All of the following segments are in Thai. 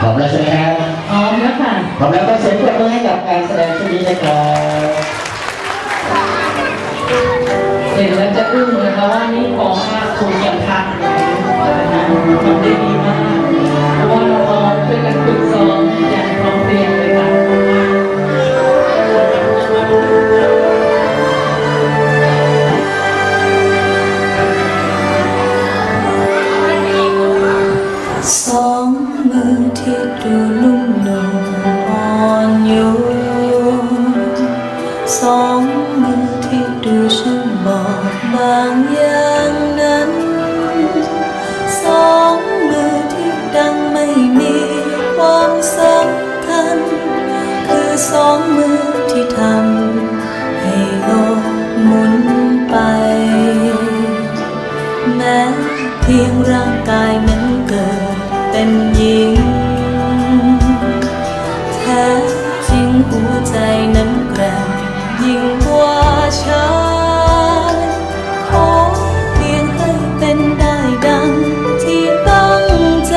พร้อมแล้วใช่ไหมครับพร้อมแล้วค่ะพร้อมแล้วก็เสียงปรบมือให้กับการแสดงชุดนี้นะครับเห็นแล้วจะอึ้งนะคะว่านี่ของอาครูยังทันนะคะทำได้ดีมาก พียงร่างกายนั้นเกิดเป็นหญิง แท้จริงหัวใจนั้นแกร่งยิ่งกว่าชายขอเพียงให้เป็นได้ดังที่ตั้งใจ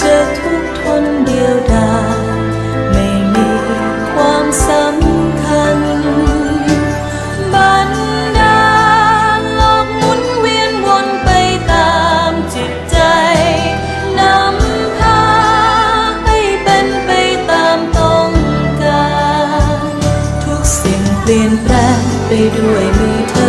จะทุกข์ทนเดียวดาย ไปด้วยมือเธอ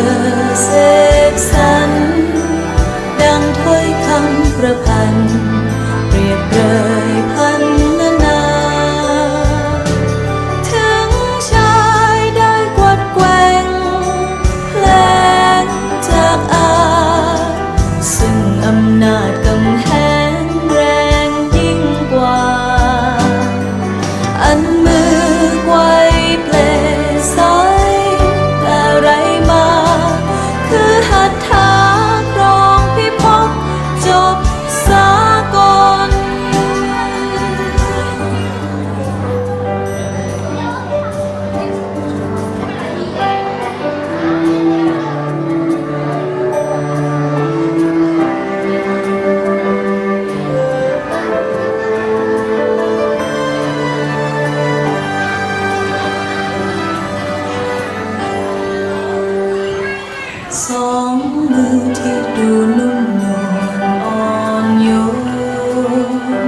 มือที่ดูนุ่มนวลอ่อนโยน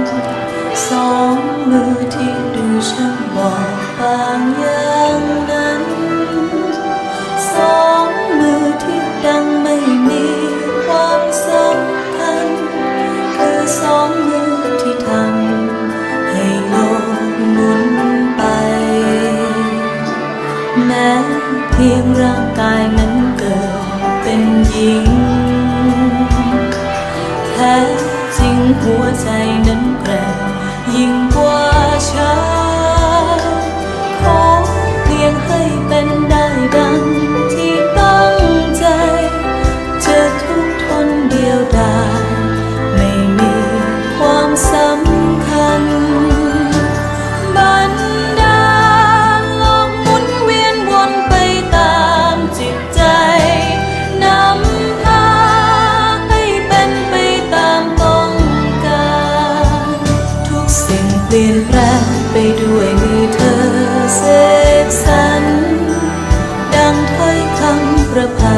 สองมือที่ดูช่างบอกบางอย่างนั้นสองมือที่ดังไม่มีความสำคัญคือสองมือที่ทำให้โลกหมุนไป แม้เพียงร่างกายนั้นเกิด เป็นหญิง แท้จริงหัวใจนั้น เปลี่ยนแปลงไปด้วยมืเธอเสกสรรดังถ้อยคำประพัน